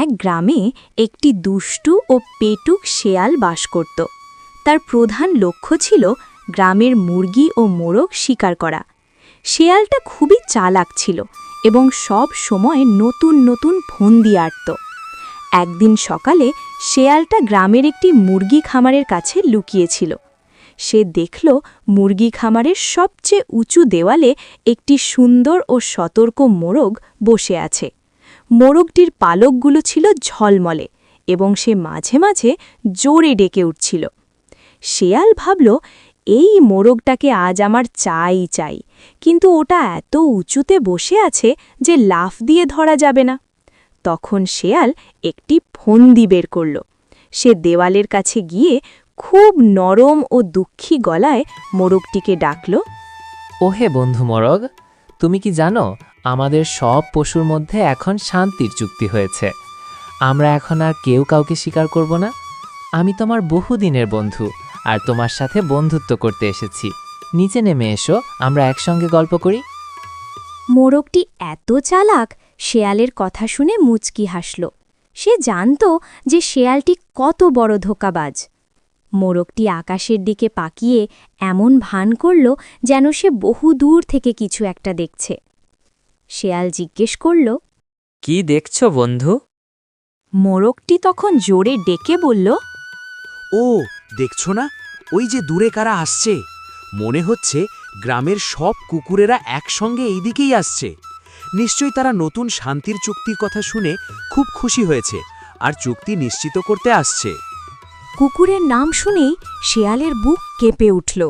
এক গ্রামে একটি দুষ্টু ও পেটুক শেয়াল বাস করত। তার প্রধান লক্ষ্য ছিল গ্রামের মুরগি ও মোরগ শিকার করা। শেয়ালটা খুবই চালাক ছিল এবং সব সময় নতুন নতুন ফন্দি আটত। একদিন সকালে শেয়ালটা গ্রামের একটি মুরগি খামারের কাছে লুকিয়েছিল। সে দেখল মুরগি খামারের সবচেয়ে উঁচু দেওয়ালে একটি সুন্দর ও সতর্ক মোরগ বসে আছে। মোরগটির পালকগুলো ছিল ঝলমলে এবং সে মাঝে মাঝে জোরে ডেকে উঠছিল। শেয়াল ভাবল, এই মোরগটাকে আজ আমার চাই চাই। কিন্তু ওটা এত উঁচুতে বসে আছে যে লাফ দিয়ে ধরা যাবে না। তখন শেয়াল একটি ফন্দি বের করল। সে দেওয়ালের কাছে গিয়ে খুব নরম ও দুঃখী গলায় মোরগটিকে ডাকল, ওহে বন্ধু মোরগ, তুমি কি জানো আমাদের সব পশুর মধ্যে এখন শান্তির চুক্তি হয়েছে। আমরা এখন আর কেউ কাউকে স্বীকার করব না। আমি তোমার বহুদিনের বন্ধু আর তোমার সাথে বন্ধুত্ব করতে এসেছি। নিচে নেমে এসো, আমরা একসঙ্গে গল্প করি। মোরগটি এত চালাক, শেয়ালের কথা শুনে মুচকি হাসল। সে জানত যে শেয়ালটি কত বড় ধোকাবাজ। মোরগটি আকাশের দিকে পাকিয়ে এমন ভান করল যেন সে বহু দূর থেকে কিছু একটা দেখছে। শেয়াল জিজ্ঞেস করল কি দেখছ বন্ধু? মোরগটি তখন জোরে ডেকে বলল ও দেখছ না? ওই যে দূরে কারা আসছে। মনে হচ্ছে গ্রামের সব কুকুরেরা একসঙ্গে এই দিকেই আসছে। নিশ্চয়ই তারা নতুন শান্তির চুক্তির কথা শুনে খুব খুশি হয়েছে আর চুক্তি নিশ্চিত করতে আসছে। কুকুরের নাম শুনেই শেয়ালের বুক কেঁপে উঠল।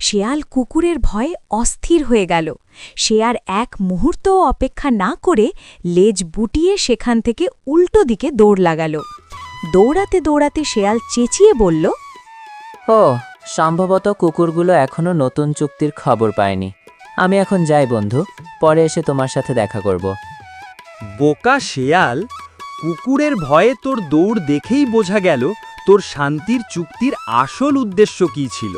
শেয়াল কুকুরের ভয়ে অস্থির হয়ে গেল। সে আর এক মুহূর্তও অপেক্ষা না করে লেজ বুটিয়ে সেখান থেকে উল্টো দিকে দৌড় লাগাল। দৌড়াতে দৌড়াতে শেয়াল চেঁচিয়ে বলল ও সম্ভবত কুকুরগুলো এখনও নতুন চুক্তির খবর পায়নি। আমি এখন যাই বন্ধু পরে এসে তোমার সাথে দেখা করব। বোকা শেয়াল কুকুরের ভয়ে তোর দৌড় দেখেই বোঝা গেল তোর শান্তির চুক্তির আসল উদ্দেশ্য কী ছিল।